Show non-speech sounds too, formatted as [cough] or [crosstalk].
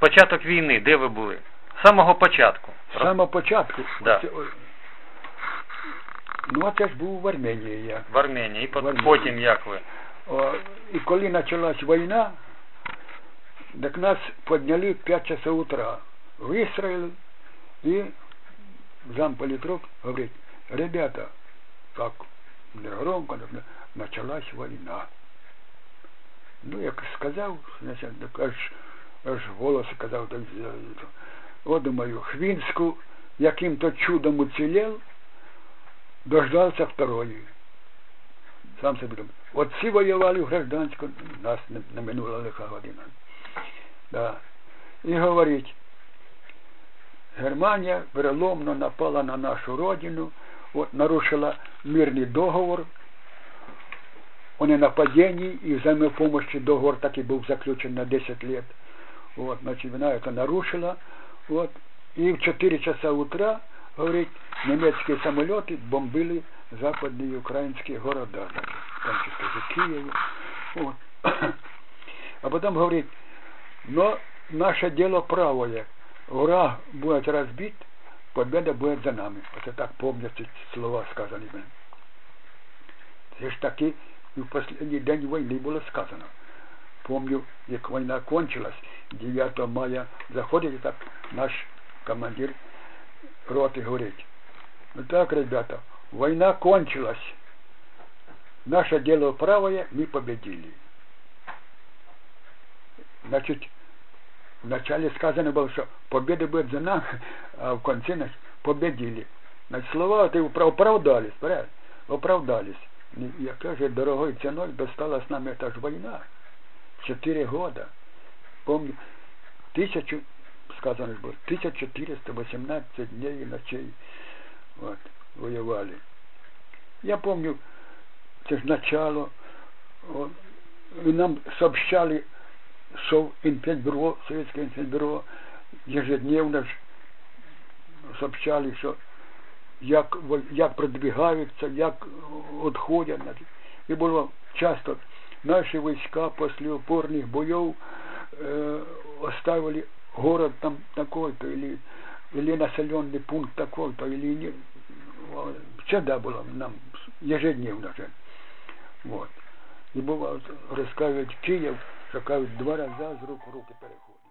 початок війни, де ви були? З самого початку. З самого початку. Да. Ну, а це ж був в Арменії я. В Арменії. І В Арменії. потім як ви? О, і коли почалась війна, так нас підняли в 5 часов утра в Ізраїль, і замполітрук говорить, ребята, так, не громко, так, не- почалась війна. Ну, як сказав, значить, так аж, аж голос казав, так, е, о, думаю, Хвінську яким-то чудом уцілів, дождався второї. Сам собі думаю. От ці воювали в гражданську, нас не, не минула лиха година. Да. І говорить, Германія переломно напала на нашу родину, от нарушила мирний договор о ненападении и взаимопомощи договор так и был заключен на 10 лет. Вот, значит, вона это нарушила. Вот, и в 4 часа утра, говорит, немецкие самолеты бомбили западные украинские города, в том числе же Киев. Вот. [coughs] А потом говорит, но наше дело правое. Враг будет разбит, победа будет за нами. Вот так помнят ці слова сказані. мені. Це ж таки і в останній день війни було сказано. помню, как война кончилась, 9 мая заходит так наш командир роты говорит, ну так, ребята, война кончилась, наше дело правое, мы победили. Значит, вначале сказано было, что победа будет за нами, а в конце нас победили. Значит, слова ты оправдались, правильно? Оправдались. Ну, Я же дорогой ценой досталась нам эта ж война. 4 года. Помню, тысячу, сказано было, 1418 дней и ночей вот, воевали. Я помню, це ж начало, вот, и нам сообщали что инфенбюро, Советское инфенбюро, ежедневно сообщали, что як, як продвигаються, як э, отходят. И було часто наші війська після опорних бойов е, оставили город там такой-то, или, или населенный пункт такой-то, или не, всегда было нам ежедневно же. Вот. І бувало, розказують Київ, що кажуть, два рази з рук в руки переходить.